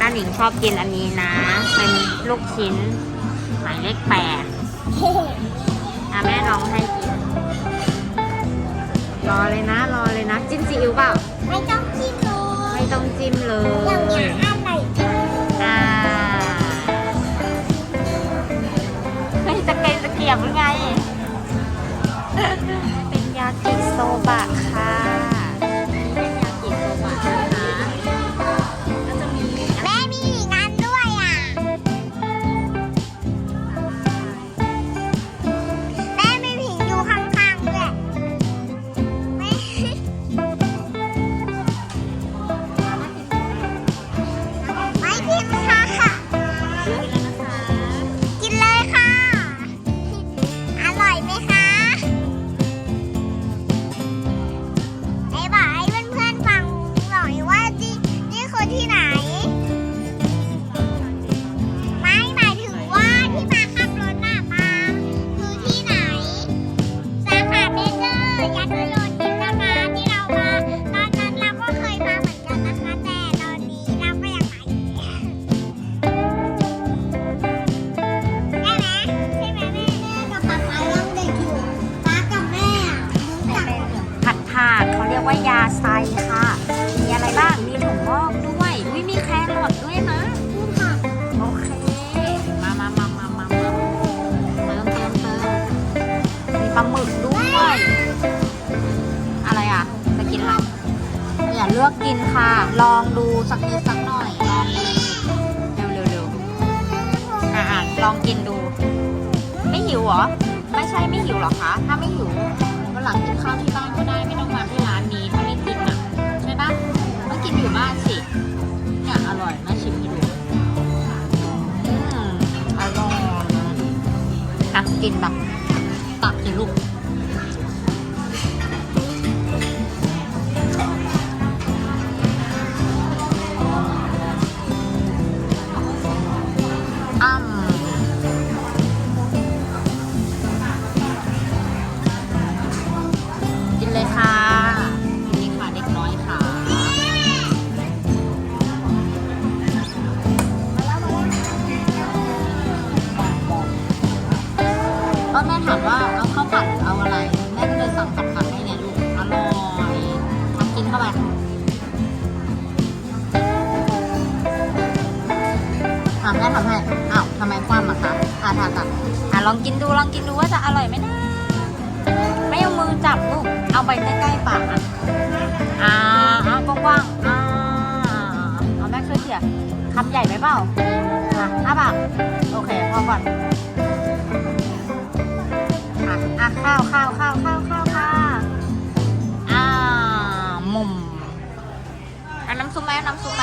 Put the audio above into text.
ต้าหนิงชอบกินอันนี้นะ เป็นลูกชิ้น หมายเลขแปดอะแม่ลองให้กิน รอเลยนะ รอเลยนะ จิ้มซีอิ๊วเปล่า ไม่ต้องจิ้มเลยไม่ต้องจิ้มเลอย่างเงี้ยยอร่อยจังอ่าเฮ้ยจะเกยจะเกียบหรือไง เป็นยากิโซบะค่ะ เขาเรียกว่ายาไซค่ะ มีอะไรบ้าง มีถั่วงอกด้วยอุ้ยมีแครอทด้วยนะพูดค่ะ โอเค มามามามามามาเติมเติมเติมมีปลาหมึกด้วย อะไรอะ จะกินอะไรอย่าเลือกกินค่ะ ลองดูสักนิดสักหน่อย ลองดูเร็วเร็วเร็วอะอะลองกินดู ไม่หิวเหรอ ไม่ใช่ไม่หิวหรอคะ ถ้าไม่หิววันหลังกินข้าวที่บ้านก็ได้ไม่ต้องมาที่ร้าน กินแบบตักสิลูกำแม่ทำให้อ้าวทำไมคว่ำอะคะอะทานตักอะลองกินดูลองกินดูว่าจะอร่อยไหมนะไม่เอามือจับลูกเอาไปใกล้ๆปากอะอ่าเอากว้างๆอ่าเอาแม่ช่วยเขี่ยคำใหญ่ไหมเปล่าอะอ้าปากโอเคพอก่อนอะอะข้าวข้าวข้าวข้าวข้าวค่ะอ่ามุมเอาน้ำซุปไหมเอาน้ำซุปไหม